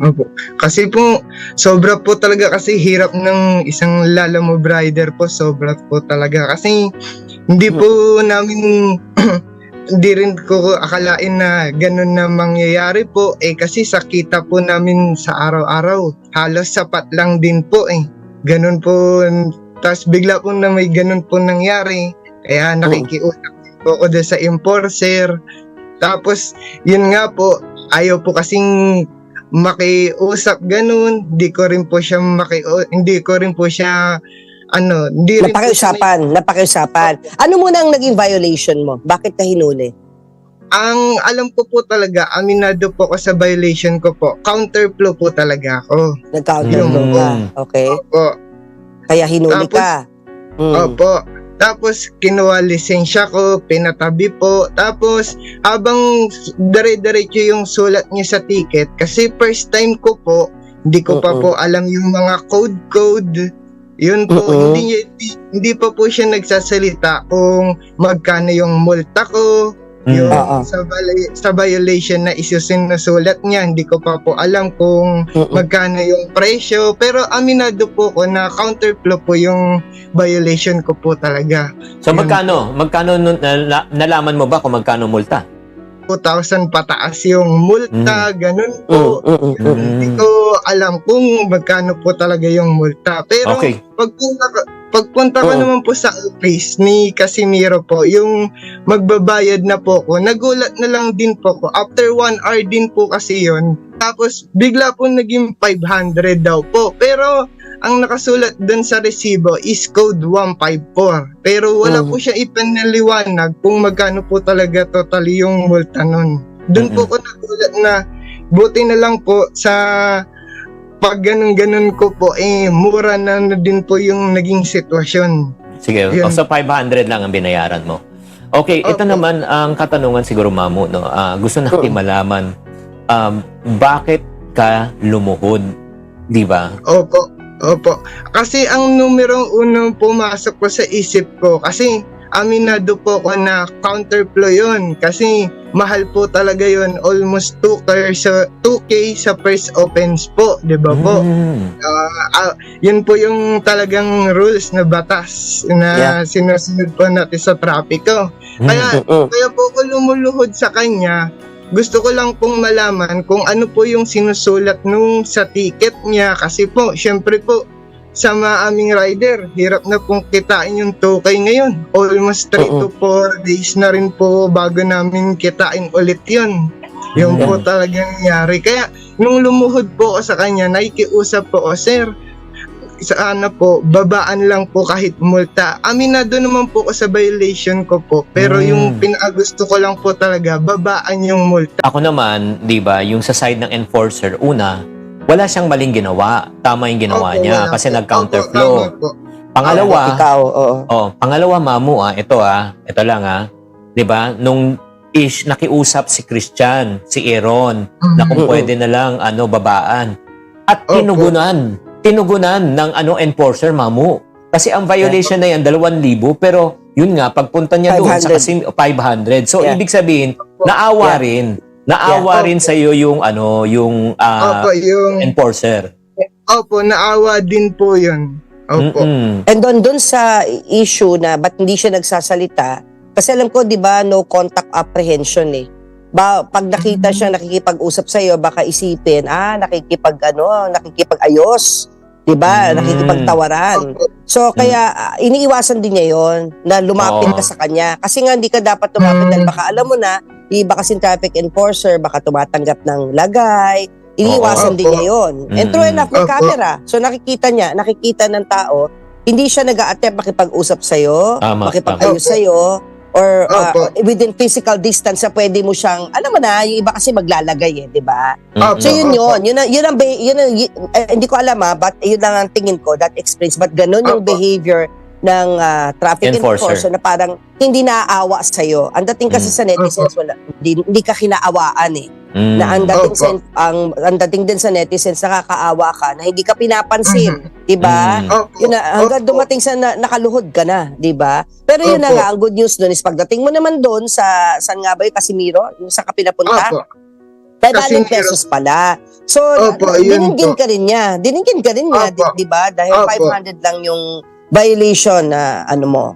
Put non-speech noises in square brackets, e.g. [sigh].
Opo. Kasi po, sobra po talaga kasi hirap ng isang lalamove rider po. Sobra po talaga. Kasi hindi po namin, [clears throat] hindi rin ko akalain na ganun na mangyayari po. Eh kasi sa kita po namin sa araw-araw, halos sapat lang din po eh. Ganun po. Tapos bigla po na may ganun po nangyari. Kaya nakikiusap po ako sa enforcer. Tapos, yun nga po, ayaw po kasing makiusap ganun. Hindi ko rin po siya maki hindi ko rin po siya ano, hindi rin po siya Napakiusapan, napakiusapan. Ano muna ang naging violation mo? Bakit ka hinuli? ang alam ko po talaga, aminado po ako sa violation ko po. Counterflow po talaga ako. Nag-counterflow Mm. ka. Okay? Opo. Kaya hinuli Tapos- ka. Mm. Opo. Tapos kinuha lisensya ko, pinatabi po. Tapos habang dire-diretso yung sulat niya sa ticket kasi first time ko po, hindi ko pa po alam yung mga code-code. Yun po, Mm-mm. hindi, hindi, hindi pa po siya nagsasalita kung magkano yung multa ko. Yung Oo. sa, viola- sa violation na isusinusulat niya, hindi ko pa po alam kung Mm-mm. magkano yung presyo. Pero aminado po ko na counterflow po yung violation ko po talaga. So Yun magkano? Magkano nun- nalaman mo ba kung magkano multa? 2,000 pataas yung multa, ganun Mm, po. mm, mm, mm. Hindi ko alam kung magkano po talaga yung multa. Pero Okay. pagpunta pagpunta ko naman po sa office ni Casimiro po, yung magbabayad na po ko, nagulat na lang din po ko. After one hour din po kasi yon Tapos bigla po naging 500 daw po. Pero ang nakasulat dun sa resibo is code 154. Pero wala Mhm. po siya ipinaliwanag kung magkano po talaga totally yung multa nun. Doon po Mhm. ko nagulat na buti na lang po sa pag ganun-ganun ko po, eh, mura na, na din po yung naging sitwasyon. Sige, Yun. so 500 lang ang binayaran mo. Okay, ito Opo. naman ang katanungan siguro, Mamu. No? Ah, gusto natin Oo. malaman, um, bakit ka lumuhod? Di ba? Opo, opo. Kasi ang numerong unang pumasok ko sa isip ko, kasi aminado po ko na counterflow yun. Kasi mahal po talaga yun. Almost 2K sa, 2K sa first offense po, di ba po? Mm. Ah, ah, yun po yung talagang rules na batas na sinusunod po natin sa trapiko. Kaya Mm. Kaya po ako lumuluhod sa kanya. Gusto ko lang pong malaman kung ano po yung sinusulat nung sa ticket niya. Kasi po, syempre po, sa mga aming rider, hirap na pong kitain yung 2K ngayon. Almost 3 to 4 days na rin po bago namin kitain ulit yun. Yung po talagang nangyari. Kaya, nung lumuhod po ako sa kanya, nakikiusap po ako, Sir, sa ano po, babaan lang po kahit multa. Aminado naman po ako sa violation ko po. Pero Mm. yung pinakagusto ko lang po talaga, babaan yung multa. Ako naman, di ba, yung sa side ng enforcer, una, wala siyang maling ginawa. Tama yung ginawa Opo, niya kasi po. nag-counterflow. Opo. Pangalawa, Ikaw, oo. oh, pangalawa, Mamu, ah, ito ah, ito lang ah, di ba, nung ish, nakiusap si Christian, si Aaron, na kung Mhm. pwede na lang ano babaan. At Opo. Tinugunan, ng ano enforcer mamu. Kasi ang violation na yan 2,000 pero yun nga pagpunta niya doon sa 500. kasi 500. So Yeah. ibig sabihin, naawa Yeah. rin. Naawa Yeah. rin sa iyo yung ano, yung ah, Opo, yung, enforcer. opo, naawa din po yun. Opo. Mm-mm. And doon doon sa issue na ba't hindi siya nagsasalita, kasi alam ko 'di ba no contact apprehension eh. Ba, pag nakita siya nakikipag-usap sa iyo, baka isipin, ah, nakikipag ano, nakikipag-ayos, 'di ba? Mm. Nakikipagtawaran. So kaya ah, iniiwasan din niya 'yon na lumapit Oo. ka sa kanya. Kasi nga hindi ka dapat lumapit Mm. dahil baka alam mo na, iba kasing traffic enforcer, baka tumatanggap ng lagay. Iniiwasan Oo. din niya 'yon. And true Mm. enough, may Opo. camera. So nakikita niya, nakikita ng tao, hindi siya nag-a-attempt makipag-usap sa'yo, Tama, makipag-ayos tama. sa'yo, or uh, Opo. within physical distance na pwede mo siyang, alam mo na, yung iba kasi maglalagay eh, di ba? Mm-mm. So yun Opo. yun, yun ang, yun ang, yun ang y- eh, hindi ko alam ha, but yun lang ang tingin ko, that explains, but ganun yung Opo. behavior ng ah, traffic Enforcer. enforcer. na parang hindi naaawa sa'yo. Ang dating kasi Mm. sa netizens, wala, hindi, hindi ka kinaawaan eh Mm. na ang dating Opo. sa ang ang dating din sa netizens nakakaawa ka na hindi ka pinapansin, 'di ba? Mm. Yun na, hanggang dumating sa na, nakaluhod ka na, 'di ba? Pero yun na Opo. nga ang good news doon is pagdating mo naman doon sa saan nga ba yung Casimiro, yung sa ka pinapunta, Opo. 500 Casimiro. pesos pala. So, Opo, po. ka rin niya. Diningin ka rin niya, di ba? Dahil Opo. 500 lang yung violation na ano mo.